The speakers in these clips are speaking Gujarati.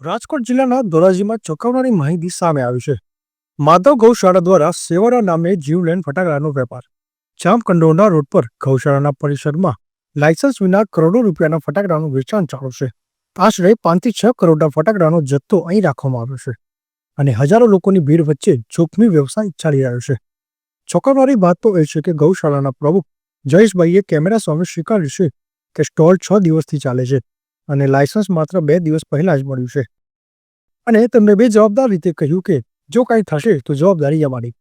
રાજકોટ જિલ્લાના ધોરાજીમાં ચોંકાવનારી માહિતી સામે આવી છે. માધવ ગૌશાળા દ્વારા સેવારા નામે જીવલેણ ફટાકડાનો વેપાર. જામકંડોળના રોડ પર ગૌશાળાના પરિસરમાં લાયસન્સ વિના કરોડો રૂપિયાના ફટાકડાનું વેચાણ ચાલુ છે. આશરે પાંચથી છ કરોડના ફટાકડાનો જથ્થો અહીં રાખવામાં આવ્યો છે અને હજારો લોકોની ભીડ વચ્ચે જોખમી વ્યવસાય ચાલી રહ્યો છે. ચોંકાવનારી વાત તો એ છે કે ગૌશાળાના પ્રમુખ જયેશભાઈએ કેમેરા સામે સ્વીકાર્યું છે કે સ્ટોલ છ દિવસથી ચાલે છે અને લાયસન્સ માત્ર બે દિવસ પહેલા જ મળ્યું છે. અને તેમણે બે જવાબદાર રીતે કહ્યું કે જો કાંઈ થશે તો જવાબદારી અમારી.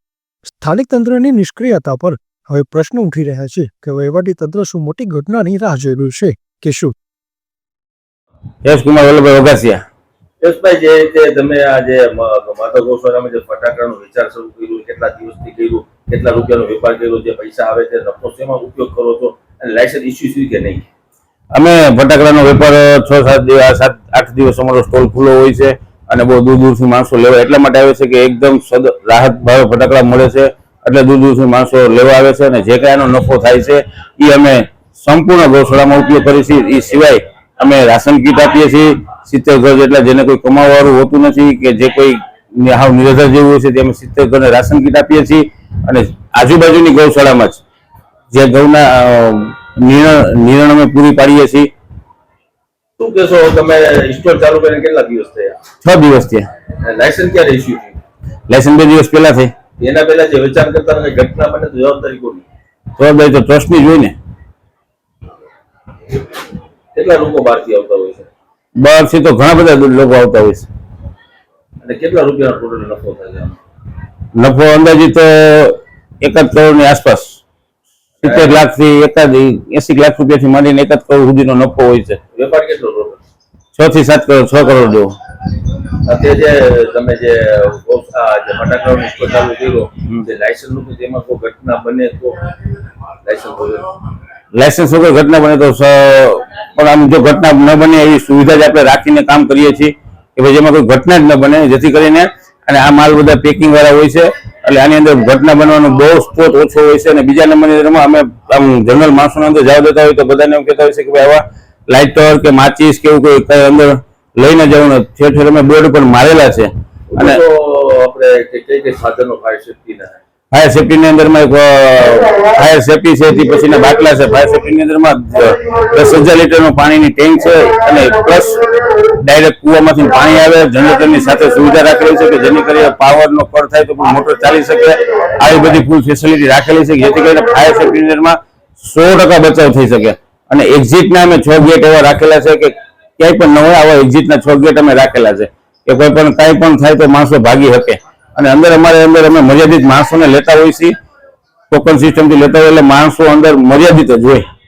સ્થાનિક તંત્રની નિષ્ક્રિયતા પર હવે પ્રશ્ન ઉઠી રહ્યા છે કે વહીવટી તંત્ર શું મોટી ઘટનાની રાહ જોઈ રહ્યું છે કે શું? યશકુમાર વલ્લભભાઈ વઘાસિયા યશભાઈ જે રીતે તમે આ જે માધવ ગોસ્વામી જે ફટાકડાનો વિચાર શરૂ કર્યું કેટલા દિવસથી કર્યું કેટલા રૂપિયાનો વેપાર કર્યો જે પૈસા આવે તે નફો શેમાં ઉપયોગ કરો છો અને લાયસન્સ ઇસ્યુ થયું કે નહીં? અમે ફટાકડાનો વેપાર છ સાત દિવસ સાત આઠ દિવસ અમારો સ્ટોલ ખુલ્લો હોય છે. અને બહુ દૂર દૂરથી માણસો લેવા એટલા માટે આવે છે કે એકદમ સદ રાહત ભાવે ફટાકડા મળે છે, એટલે દૂર દૂરથી માણસો લેવા આવે છે અને જે કાંઈ એનો નફો થાય છે એ અમે સંપૂર્ણ ગૌશાળામાં ઉપયોગ કરીએ છીએ. એ સિવાય અમે રાશન કીટ આપીએ છીએ, સિત્તેર ઘર જેટલા જેને કોઈ કમાવાવાળું હોતું નથી કે જે કોઈ હાવ નિરાધાર જેવું હોય છે, તે અમે સિત્તેર ઘરને રાશન કીટ આપીએ છીએ અને આજુબાજુની ગૌશાળામાં જ. જે ગૌના નિર્ણ, નિર્ણય અમે પૂરી પાડીએ છીએ. શું કહેશો? તમે સ્ટોર ચાલુ કરીને કેટલા દિવસ થયા? છ દિવસ થયા. લાયસન્સ ક્યારે ઇસ્યુ થયું? લાયસન્સ બે દિવસ પહેલા થઈ. એના પહેલા જે વિચાર કરતા અને ઘટના બને તો જવાબદારી કોની? જવાબદારી તો ટ્રસ્ટની જ હોય ને. કેટલા લોકો બહારથી આવતા હોય છે? બહારથી તો ઘણા બધા લોકો આવતા હોય છે. અને કેટલા રૂપિયાનો ટોટલ નફો થાય છે? નફો અંદાજિત એકાદ કરોડની આસપાસ. સિત્તેર લાખથી એકાદ એસી લાખ રૂપિયા થી માંડીને એકાદ કરોડ સુધીનો નફો હોય છે. વેપાર કેટલો છ થી સાત કરોડ છ કરોડ જેવો. અત્યારે જે તમે જે ગૌ- આ જે ફટાકડાનો સ્ટોર ચાલુ કર્યો જે લાયસન્સનું તેમાં કોઈ ઘટના બને તો લાયસન્સ વગર? લાયસન્સ વગર ઘટના બને તો પણ આમ જો ઘટના ન બને એવી સુવિધા જ આપણે રાખીને કામ કરીએ છીએ કે ભાઈ જેમાં કોઈ ઘટના જ ન બને જેથી કરીને અને આ માલ બધા પેકિંગ વાળા હોય છે એટલે આની અંદર ઘટના બનવાનો બહુ સ્ત્રોત ઓછો હોય છે અને બીજા નંબરની અંદરમાં અમે આમ જનરલ માણસોના અંદર જવા દેતા હોય તો બધાને એમ કહેતા હોય છે કે ભાઈ આવા લાઇટર કે માચીસ કે એવું કોઈ કઈ અંદર લઈને જવાનું ઠેર ઠેર અમે બોર્ડ પણ મારેલા છે. અને આપણે કઈ કઈ સાધનો ખાઈ શકીએ ફાયર સેફ્ટી ની અંદરમાં ફાયર સેફ્ટી છે તે પછીના બાટલા છે. ફાયર સેફ્ટી ની અંદરમાં દસ હજાર લીટરનું પાણીની ટેન્ક છે અને પ્લસ ડાયરેક્ટ કૂવામાંથી પાણી આવે જનરેટરની સાથે સુવિધા રાખેલી છે કે જેની કરીને પાવર નો કર થાય તો પણ મોટર ચાલી શકે. આવી બધી ફૂલ ફેસિલિટી રાખેલી છે જેથી કરીને ફાયર સેફ્ટી ની અંદરમાં સો ટકા બચાવ થઈ શકે. અને એક્ઝિટ ના અમે છ ગેટ એવા રાખેલા છે કે ક્યાંય પણ ન હોય, આવા એક્ઝિટ ના છ ગેટ અમે રાખેલા છે. કે કોઈ પણ, કાંઈ પણ થાય તો માણસો ભાગી શકે. અને અંદર અમારે અંદર અમે મર્યાદિત માણસોને લેતા હોઈએ છીએ. ટોકન સિસ્ટમથી લેતા હોય એટલે માણસો અંદર મર્યાદિત જ હોય.